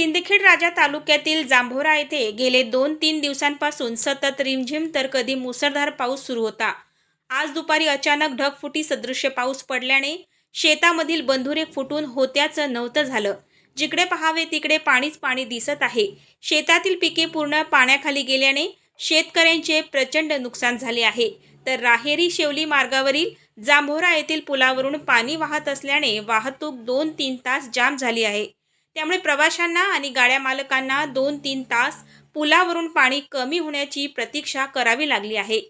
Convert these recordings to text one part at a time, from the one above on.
सिंदखेड राजा तालुक्यातील जांभोरा येथे गेले दोन तीन दिवसांपासून सतत रिमझिम तर कधी मुसळधार पाऊस सुरू होता. आज दुपारी अचानक ढगफुटी सदृश्य पाऊस पडल्याने शेतामधील बंधुरे फुटून होत्याचं नव्हतं झालं. जिकडे पहावे तिकडे पाणीच पाणी दिसत आहे. शेतातील पिके पूर्ण पाण्याखाली गेल्याने शेतकऱ्यांचे प्रचंड नुकसान झाले आहे. तर राहेरी शेवली मार्गावरील जांभोरा येथील पुलावरून पाणी वाहत असल्याने वाहतूक दोन तीन तास जाम झाली आहे. त्यामुळे प्रवाशांना आणि गाड्या मालकांना दोन तीन तास पुलावरून पाणी कमी होण्याची प्रतीक्षा करावी लागली आहे.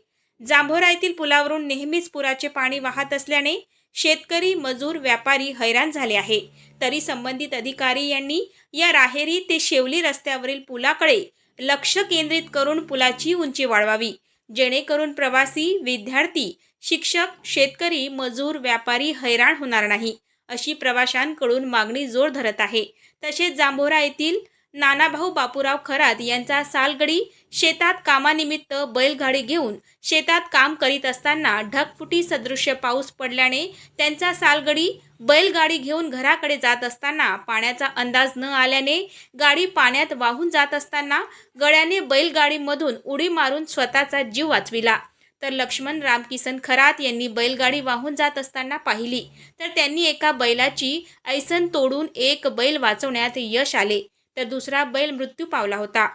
जांभोरा येथील पुलावरून नेहमीच पुराचे पाणी वाहत असल्याने शेतकरी मजूर व्यापारी हैराण झाले आहे. तरी संबंधित अधिकारी यांनी या राहेरी ते शेवली रस्त्यावरील पुलाकडे लक्ष केंद्रित करून पुलाची उंची वाढवावी. जेणेकरून प्रवासी विद्यार्थी शिक्षक शेतकरी मजूर व्यापारी हैराण होणार नाही. अशी प्रवाशांकडून मागणी जोर धरत आहे. तसेच जांभोरा येथील नानाभाऊ बापूराव खरात यांचा सालगडी शेतात कामानिमित्त बैलगाडी घेऊन शेतात काम करीत असताना ढगफुटी सदृश्य पाऊस पडल्याने त्यांचा सालगडी बैलगाडी घेऊन घराकडे जात असताना पाण्याचा अंदाज न आल्याने गाडी पाण्यात वाहून जात असताना गळ्याने बैलगाडीमधून उडी मारून स्वतःचा जीव वाचविला. तर लक्ष्मण रामकिसन खरात यांनी बैलगाडी वाहून जात असताना पाहिली. तर त्यांनी एका बैलाची ऐसन तोडून एक बैल वाचवण्यात यश आले. तर दुसरा बैल मृत्यू पावला होता.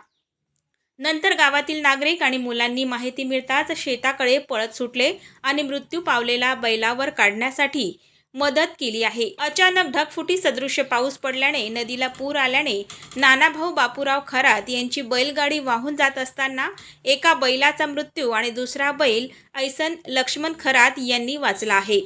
नंतर गावातील नागरिक आणि मुलांनी माहिती मिळताच शेताकडे पळत सुटले आणि मृत्यू पावलेला बैलावर काढण्यासाठी मदत केली आहे. अचानक ढगफुटी सदृश्य पाऊस पडल्याने नदीला पूर आल्याने नानाभाऊ बापूराव खरात यांची बैलगाडी वाहून जात असताना एका बैलाचा मृत्यू आणि दुसरा बैल ऐसन लक्ष्मण खरात यांनी वाचला आहे.